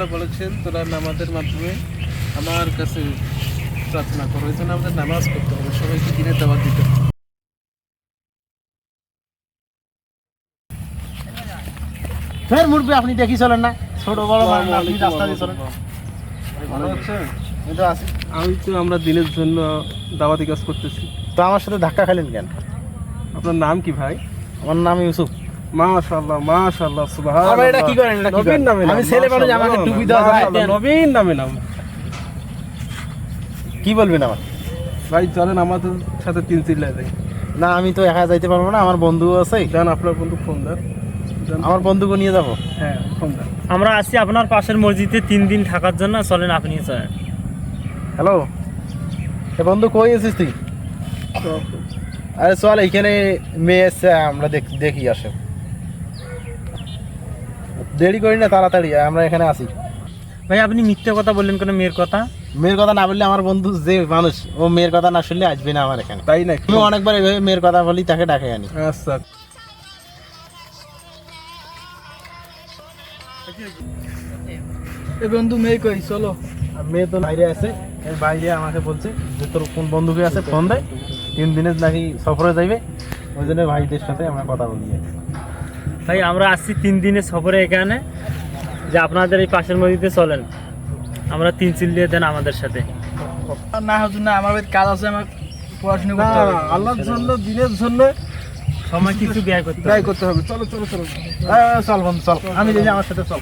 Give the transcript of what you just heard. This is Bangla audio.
আল্লাহ বলেছেন তোরা নামাজের মাধ্যমে আমার কাছে প্রার্থনা করো। এই জন্য আমাদের নামাজ পড়তে হবে সবাইকে দিনের দাওয়াত দিতে হবে। ফের মুরবি আপনি দেখি চলেন না। ছোট বড় আপনি রাস্তা দিয়ে চলেন। ভালো আমি তো আছি। আমি তো আমরা দিনের জন্য দাওয়াতি কাজ করতেছি। তো আমার সাথে ধাক্কা খেলেন কেন? আপনার নাম কি ভাই? আমার নাম ইউসুফ। মাশাআল্লাহ মাশাআল্লাহ সুবহানাল্লাহ। এটা কি করেন, এটা কি নবীন করেন? নামে আমি ছেলে মানুষ, আমাকে টুপি যায়। মাশাআল্লাহ, নবীন নামে নাম। কি বলবেন আমার ভাই চলেন আমাদের সাথে তিন যাই। না আমি তো একা যাইতে পারব না আমার বন্ধু আছে। যান আপনার বন্ধু ফোন দেন। আমার বন্ধুকে নিয়ে যাব। হ্যাঁ ফোন দেন। আমরা আছি আপনার পাশের মসজিদে তিন দিন থাকার জন্য চলেন আপনি চলেন। হ্যালো? এ বন্ধু কই আছিস তুই? আরে চল এইখানে মেয়ে এসছে আমরা দেখি আসে। দেরি করি না তাড়াতাড়ি আমরা এখানে আসি ভাই আপনি মিথ্যে কথা বললেন কোনো? মেয়ের কথা? মেয়ের কথা না বললে আমার বন্ধু যে মানুষ ও মেয়ের কথা না শুনলে আসবে না আমার এখানে। তাই নাকি? আমি অনেকবার এভাবে মেয়ের কথা বলি তাকে ডাকে আনি। আচ্ছা। এ বন্ধু মেয়ে কই? চলো। মেয়ে তো বাইরে আছে বাইরে আমাকে বলছে যে তোর কোন বন্ধুকে আছে ফোন দেয় তিন দিনের নাকি সফরে যাইবে ওই জন্য ভাইদের সাথে আমরা কথা বলি। ভাই আমরা আসছি তিন দিনের সফরে এখানে। যে আপনাদের এই পাশের মধ্যে চলেন। আমরা তিন চিল দিয়ে দেন আমাদের সাথে। আর না হুজুর না আমার বাড়িতে কাজ আছে আমার পড়াশোনা করতে হবে। আল্লাহর জন্য দিনের জন্য সময় কিছু ব্যয় করতে ব্যয় করতে হবে। চলো চলো চলো। হ্যাঁ চল বন্ধু চল। আমি দেখি আমার সাথে চল।